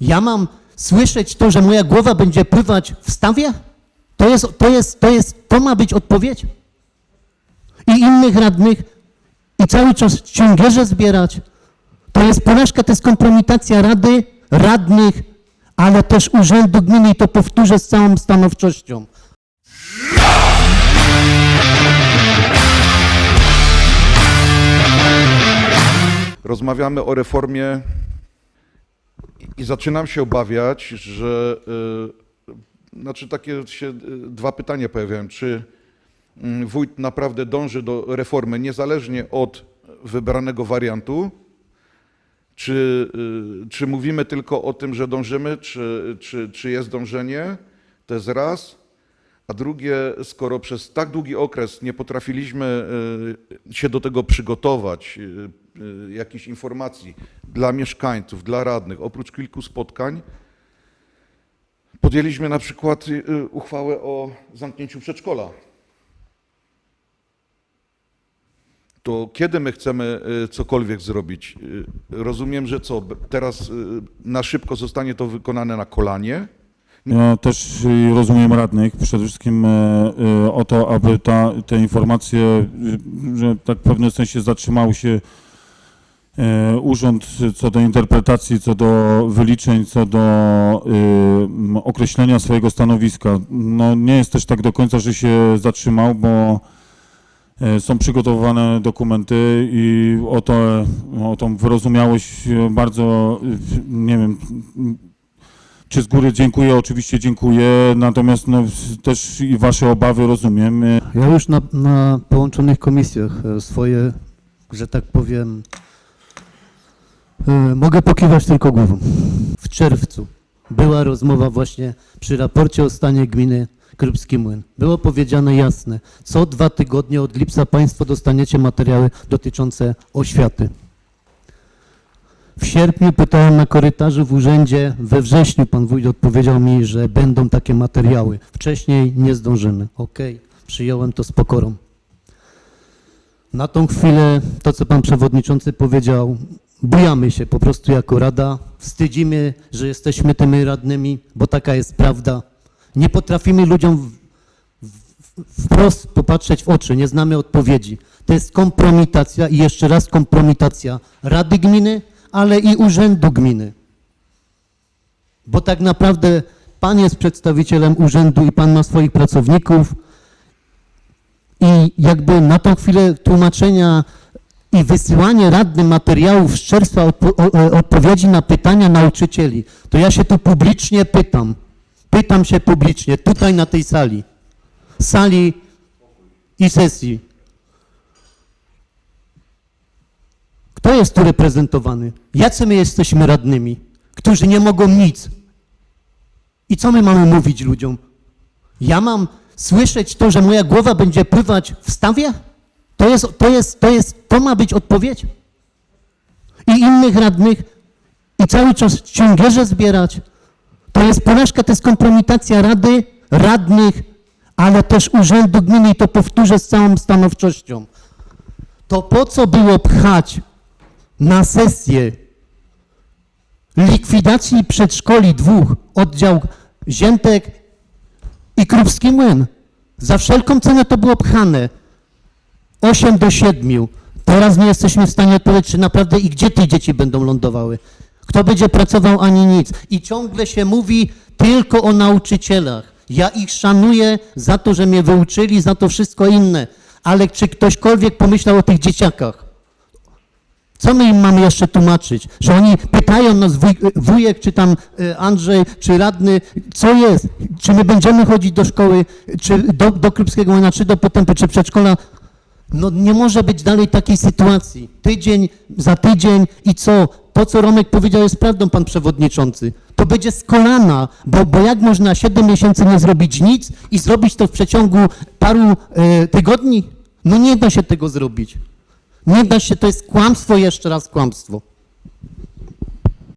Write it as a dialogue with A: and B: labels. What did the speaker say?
A: Ja mam słyszeć to, że moja głowa będzie pływać w stawie? To jest, to jest, to jest, to ma być odpowiedź? I innych radnych, i cały czas księgierze zbierać? To jest porażka, to jest kompromitacja rady, radnych, ale też urzędu gminy i to powtórzę z całą stanowczością.
B: Rozmawiamy o reformie i- zaczynam się obawiać, że y, znaczy takie się y, dwa pytania pojawiają. Czy mm, wójt naprawdę dąży do reformy niezależnie od wybranego wariantu? Czy, y, czy mówimy tylko o tym, że dążymy, czy, czy, czy jest dążenie? To jest raz. A drugie, skoro przez tak długi okres nie potrafiliśmy y, się do tego przygotować, y, y, jakichś informacji dla mieszkańców, dla radnych, oprócz kilku spotkań, podjęliśmy na przykład uchwałę o zamknięciu przedszkola. To kiedy my chcemy cokolwiek zrobić? Rozumiem, że co, teraz na szybko zostanie to wykonane na kolanie?
C: Ja też y, rozumiem radnych, przede wszystkim e, e, o to, aby ta, te informacje, y, że tak w pewnym sensie zatrzymał się e, urząd co do interpretacji, co do wyliczeń, co do y, określenia swojego stanowiska. No nie jest też tak do końca, że się zatrzymał, bo są przygotowywane dokumenty i o, to, o tą wyrozumiałość bardzo, nie wiem, czy z góry dziękuję, oczywiście dziękuję, natomiast no, też i wasze obawy rozumiem.
A: Ja już na, na połączonych komisjach e, swoje, że tak powiem, e, mogę pokiwać tylko głową. W czerwcu była rozmowa właśnie przy raporcie o stanie gminy Krupski Młyn. Było powiedziane jasne, co dwa tygodnie od lipca Państwo dostaniecie materiały dotyczące oświaty. W sierpniu pytałem na korytarzu w urzędzie, we wrześniu pan wójt odpowiedział mi, że będą takie materiały. Wcześniej nie zdążymy. Okej, przyjąłem to z pokorą. Na tą chwilę to, co pan przewodniczący powiedział, bujamy się po prostu jako rada, wstydzimy, że jesteśmy tymi radnymi, bo taka jest prawda. Nie potrafimy ludziom wprost popatrzeć w oczy, nie znamy odpowiedzi. To jest kompromitacja i jeszcze raz kompromitacja Rady Gminy, ale i Urzędu Gminy. Bo tak naprawdę pan jest przedstawicielem urzędu i pan ma swoich pracowników i jakby na tą chwilę tłumaczenia i wysyłanie radnym materiałów z czerwca odpo- odpowiedzi na pytania nauczycieli, to ja się tu publicznie pytam, pytam się publicznie, tutaj na tej sali, sali i sesji. Kto jest tu reprezentowany? Jacy my jesteśmy radnymi, którzy nie mogą nic? I co my mamy mówić ludziom? Ja mam słyszeć to, że moja głowa będzie pływać w stawie? To jest, to jest, to jest, to ma być odpowiedź? I innych radnych, i cały czas księgierze zbierać? To jest porażka, to jest kompromitacja rady, radnych, ale też urzędu gminy i to powtórzę z całą stanowczością. To po co było pchać na sesję likwidacji przedszkoli dwóch, oddział Ziętek i Krupski Młyn. Za wszelką cenę to było pchane. 8 do 7. Teraz nie jesteśmy w stanie odpowiedzieć, czy naprawdę i gdzie te dzieci będą lądowały. Kto będzie pracował, ani nic. I ciągle się mówi tylko o nauczycielach. Ja ich szanuję za to, że mnie wyuczyli, za to wszystko inne. Ale czy ktośkolwiek pomyślał o tych dzieciakach? Co my im mamy jeszcze tłumaczyć? Że oni pytają nas, wuj, wujek, czy tam e, Andrzej, czy radny, co jest? Czy my będziemy chodzić do szkoły, czy do, do Krupskiego Młyna, czy do Potępy, czy przedszkola? No nie może być dalej takiej sytuacji. Tydzień za tydzień i co? To, co Romek powiedział, jest prawdą, pan przewodniczący. To będzie z kolana, bo, bo jak można 7 miesięcy nie zrobić nic i zrobić to w przeciągu paru e, tygodni? No nie da się tego zrobić. Nie da się, to jest kłamstwo, jeszcze raz kłamstwo.